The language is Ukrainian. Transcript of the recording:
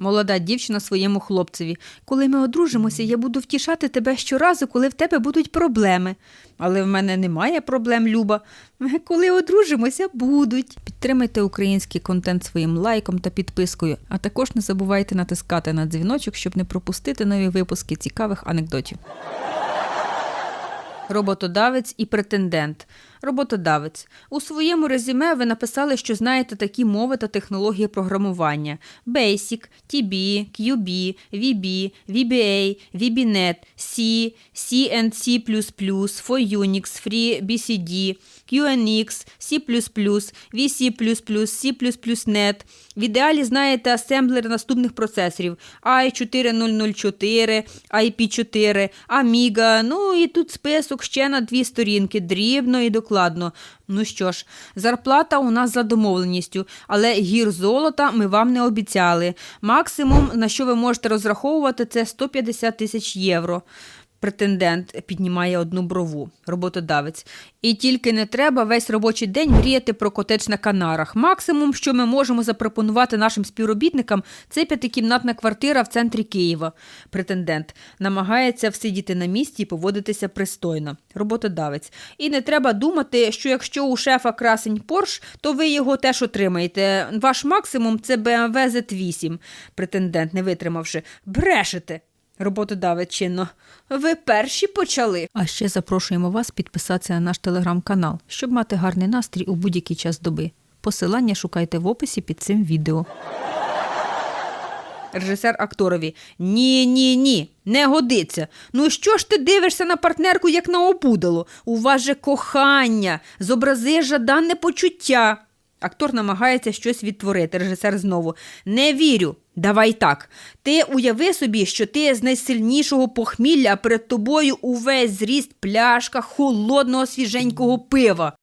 Молода дівчина своєму хлопцеві. Коли ми одружимося, я буду втішати тебе щоразу, коли в тебе будуть проблеми. Але в мене немає проблем, Люба. Коли одружимося, будуть. Підтримайте український контент своїм лайком та підпискою, а також не забувайте натискати на дзвіночок, щоб не пропустити нові випуски цікавих анекдотів. Роботодавець і претендент. Роботодавець. У своєму резюме ви написали, що знаєте такі мови та технології програмування: Basic, TB, QB, VB, VBA, VBNet, C, C for Unix, Free BCD, QNX, C++, VC++, C++net. В ідеалі знаєте асемблер наступних процесорів i4004, IP4, Amiga, ну і тут список ще на дві сторінки, дрібно і докладно. Ну що ж, зарплата у нас за домовленістю, але гір золота ми вам не обіцяли. Максимум, на що ви можете розраховувати, це 150 тисяч євро. Претендент піднімає одну брову, роботодавець. І тільки не треба весь робочий день мріяти про котедж на Канарах. Максимум, що ми можемо запропонувати нашим співробітникам, це п'ятикімнатна квартира в центрі Києва. Претендент намагається всидіти на місці і поводитися пристойно. Роботодавець. І не треба думати, що якщо у шефа красень Порш, то ви його теж отримаєте. Ваш максимум це BMW Z8. Претендент, не витримавши. Брешете. Роботодавець чинно. Ви перші почали. А ще запрошуємо вас підписатися на наш телеграм-канал, щоб мати гарний настрій у будь-який час доби. Посилання шукайте в описі під цим відео. Режисер акторові. Ні, ні, ні, не годиться. Ну що ж ти дивишся на партнерку, як на опудало? У вас же кохання, зобрази жадане почуття. Актор намагається щось відтворити. Режисер знову. Не вірю. Давай так. Ти уяви собі, що ти з найсильнішого похмілля, перед тобою увесь зріст пляшка холодного свіженького пива.